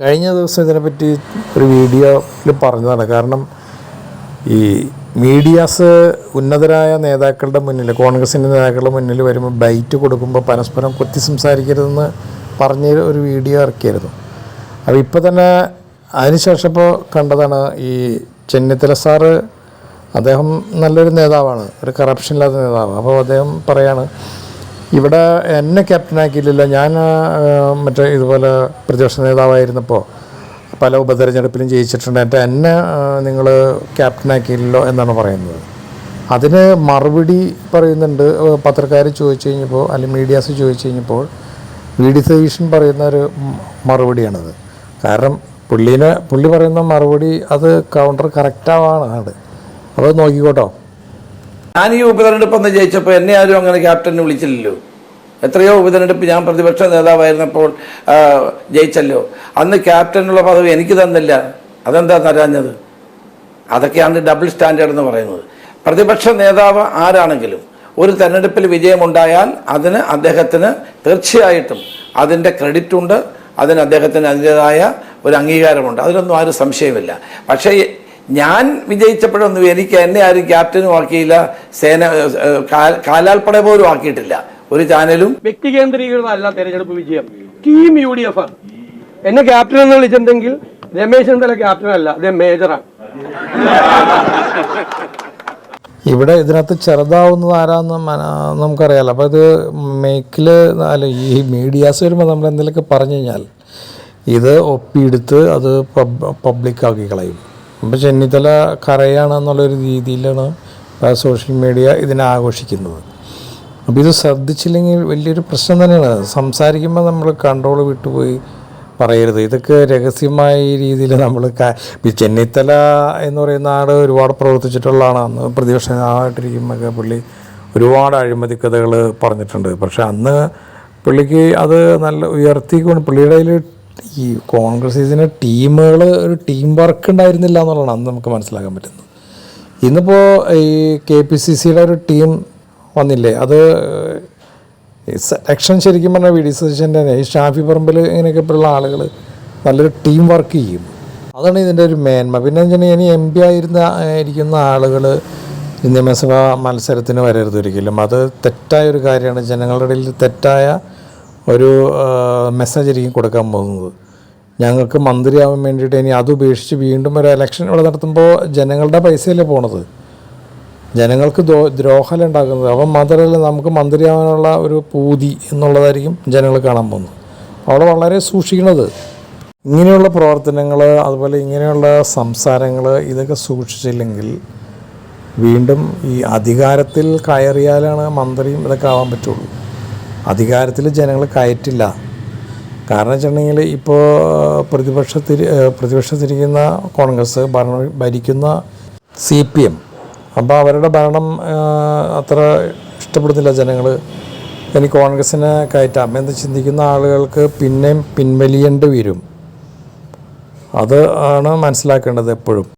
കഴിഞ്ഞ ദിവസം ഇതിനെപ്പറ്റി ഒരു വീഡിയോയിൽ പറഞ്ഞതാണ്. കാരണം ഈ മീഡിയാസ് ഉന്നതരായ നേതാക്കളുടെ മുന്നിൽ കോൺഗ്രസിന്റെ നേതാക്കളുടെ മുന്നിൽ വരുമ്പോൾ ബൈറ്റ് കൊടുക്കുമ്പോൾ പരസ്പരം കുത്തി സംസാരിക്കരുതെന്ന് പറഞ്ഞ ഒരു വീഡിയോ ഇറക്കിയിരുന്നു അപ്പോൾ ഇപ്പോൾ തന്നെ അതിനുശേഷം ഇപ്പോൾ കണ്ടതാണ് ഈ ചെന്നിത്തല സാറ് അദ്ദേഹം നല്ലൊരു നേതാവാണ് ഒരു കറപ്ഷൻ ഇല്ലാത്ത നേതാവ് അപ്പോൾ അദ്ദേഹം പറയാണ് ഇവിടെ എന്നെ ക്യാപ്റ്റനാക്കിയില്ലല്ലോ ഞാൻ മറ്റേ ഇതുപോലെ പ്രതിപക്ഷ നേതാവായിരുന്നപ്പോൾ പല ഉപതെരഞ്ഞെടുപ്പിലും ജയിച്ചിട്ടുണ്ട്. എന്റെ എന്നെ നിങ്ങൾ ക്യാപ്റ്റനാക്കിയില്ലല്ലോ എന്നാണ് പറയുന്നത്. അതിന് മറുപടി പറയുന്നുണ്ട്. പത്രക്കാർ ചോദിച്ചു കഴിഞ്ഞപ്പോൾ അല്ലെങ്കിൽ മീഡിയാസ് ചോദിച്ചു കഴിഞ്ഞപ്പോൾ വി ഡി പറയുന്ന ഒരു മറുപടിയാണത്. കാരണം പുള്ളീനെ പുള്ളി പറയുന്ന മറുപടി അത് കൗണ്ടർ കറക്റ്റാവാണ് അത് നോക്കിക്കോട്ടോ. ഞാൻ ഈ ഉപതെരഞ്ഞെടുപ്പ് ഒന്ന് ജയിച്ചപ്പോൾ എന്നെ ആരും അങ്ങനെ ക്യാപ്റ്റനെ വിളിച്ചില്ലല്ലോ. എത്രയോ ഉപതെരഞ്ഞെടുപ്പ് ഞാൻ പ്രതിപക്ഷ നേതാവായിരുന്നപ്പോൾ ജയിച്ചല്ലോ. അന്ന് ക്യാപ്റ്റനുള്ള പദവി എനിക്ക് തന്നില്ല. അതെന്താ തരാഞ്ഞത്? അതൊക്കെയാണ് ഡബിൾ സ്റ്റാൻഡേർഡ് എന്ന് പറയുന്നത്. പ്രതിപക്ഷ നേതാവ് ആരാണെങ്കിലും ഒരു തെരഞ്ഞെടുപ്പിൽ വിജയമുണ്ടായാൽ അതിന് അദ്ദേഹത്തിന് തീർച്ചയായിട്ടും അതിന്റെ ക്രെഡിറ്റ് ഉണ്ട് അതിന് അദ്ദേഹത്തിന് അതിന്റേതായ ഒരു അംഗീകാരമുണ്ട്. അതിലൊന്നും ആരും സംശയമില്ല. പക്ഷേ ഞാൻ വിജയിച്ചപ്പോഴൊന്നും എനിക്ക് എന്നെ ആരും ക്യാപ്റ്റനും ആക്കിയില്ല സേന കാലാൽപ്പട പോലും ആക്കിയിട്ടില്ല. ഒരു ചാനലും വ്യക്തി കേന്ദ്രീകൃതമല്ല തെരഞ്ഞെടുപ്പ് വിജയം. ടീം യു ഡി എഫ് ആണ്. എന്നെ ക്യാപ്റ്റൻ എന്ന് വിളിച്ചിട്ടുണ്ടെങ്കിൽ രമേശ് ചെന്നിത്തല ക്യാപ്റ്റൻ അല്ല അദ്ദേഹം മേജറാണ് ഇവിടെ ഇതിനകത്ത് ചെറുതാവുന്നത് ആരാന്ന് നമുക്കറിയാലോ. അപ്പോൾ ഇത് മേക്കിൽ അല്ല ഈ മീഡിയാസ് വരുമ്പോൾ നമ്മൾ എന്തെങ്കിലുമൊക്കെ പറഞ്ഞു കഴിഞ്ഞാൽ ഇത് ഒപ്പിയെടുത്ത് അത് പബ് പബ്ലിക്കാക്കി കളയും. അപ്പോൾ ചെന്നിത്തല കറയാണെന്നുള്ളൊരു രീതിയിലാണ് സോഷ്യൽ മീഡിയ ഇതിനെ ആഘോഷിക്കുന്നത്. അപ്പോൾ ഇത് ശ്രദ്ധിച്ചില്ലെങ്കിൽ വലിയൊരു പ്രശ്നം തന്നെയാണ്. സംസാരിക്കുമ്പോൾ നമ്മൾ കൺട്രോൾ വിട്ടുപോയി പറയരുത്. ഇതൊക്കെ രഹസ്യമായ രീതിയിൽ നമ്മൾ ചെന്നിത്തല എന്ന് പറയുന്ന ആൾ ഒരുപാട് പ്രവർത്തിച്ചിട്ടുള്ളതാണ് അന്ന് പ്രതിപക്ഷ നേതാവായിട്ടിരിക്കുമ്പോഴൊക്കെ പുള്ളി ഒരുപാട് അഴിമതി കഥകൾ പറഞ്ഞിട്ടുണ്ട്. പക്ഷേ അന്ന് പുള്ളിക്ക് അത് നല്ല ഉയർത്തിക്കൊണ്ട് പുള്ളിയുടെ ഈ കോൺഗ്രസീസിന് ടീമുകൾ ഒരു ടീം വർക്ക് ഉണ്ടായിരുന്നില്ല എന്നുള്ളതാണ് അന്ന് നമുക്ക് മനസ്സിലാക്കാൻ പറ്റുന്നത്. ഇന്നിപ്പോൾ ഈ കെ പി സി സിയുടെ ഒരു ടീം വന്നില്ലേ? അത് സെലക്ഷൻ ശരിക്കും പറഞ്ഞാൽ വി ഡി സതീശന്റെ തന്നെ. ഈ ഷാഫി പറമ്പിൽ ഇങ്ങനെയൊക്കെ ഉള്ള ആളുകൾ നല്ലൊരു ടീം വർക്ക് ചെയ്യും അതാണ് ഇതിന്റെ ഒരു മേന്മ. പിന്നെ വെച്ചിട്ടുണ്ടെങ്കിൽ ഇനി എം പി ആയിരുന്ന ഇരിക്കുന്ന ആളുകൾ നിയമസഭാ മത്സരത്തിന് വരരുത് ഒരിക്കലും. അത് തെറ്റായ ഒരു കാര്യമാണ്. ജനങ്ങളുടെ ഇടയിൽ തെറ്റായ ഒരു മെസ്സേജ് ആയിരിക്കും കൊടുക്കാൻ പോകുന്നത്. ഞങ്ങൾക്ക് മന്ത്രിയാവാൻ വേണ്ടിയിട്ട് ഇനി അത് ഉപേക്ഷിച്ച് വീണ്ടും ഒരു ഇലക്ഷൻ ഇവിടെ നടത്തുമ്പോൾ ജനങ്ങളുടെ പൈസയല്ലേ പോണത്? ജനങ്ങൾക്ക് ദോ ദ്രോഹല ഉണ്ടാക്കുന്നത് അപ്പം മാത്രമല്ല നമുക്ക് മന്ത്രിയാവാനുള്ള ഒരു പൂതി എന്നുള്ളതായിരിക്കും ജനങ്ങൾ കാണാൻ പോകുന്നത്. അവിടെ വളരെ സൂക്ഷിക്കുന്നത്. ഇങ്ങനെയുള്ള പ്രവർത്തനങ്ങൾ അതുപോലെ ഇങ്ങനെയുള്ള സംസാരങ്ങൾ ഇതൊക്കെ സൂക്ഷിച്ചില്ലെങ്കിൽ വീണ്ടും ഈ അധികാരത്തിൽ കയറിയാലാണ് മന്ത്രിയും ഇതൊക്കെ ആവാൻ പറ്റുള്ളൂ. അധികാരത്തിൽ ജനങ്ങൾ കയറ്റില്ല. കാരണം വെച്ചിട്ടുണ്ടെങ്കിൽ ഇപ്പോൾ പ്രതിപക്ഷത്തിൽ പ്രതിപക്ഷത്തിരിക്കുന്ന കോൺഗ്രസ് ഭരണ ഭരിക്കുന്ന സി പി എം. അപ്പോൾ അവരുടെ ഭരണം അത്ര ഇഷ്ടപ്പെടുന്നില്ല ജനങ്ങൾ. ഇനി കോൺഗ്രസിനെ കയറ്റാം എന്ന് ചിന്തിക്കുന്ന ആളുകൾക്ക് പിന്നെയും പിൻവലിയേണ്ടി വരും. അത് ആണ് മനസ്സിലാക്കേണ്ടത് എപ്പോഴും.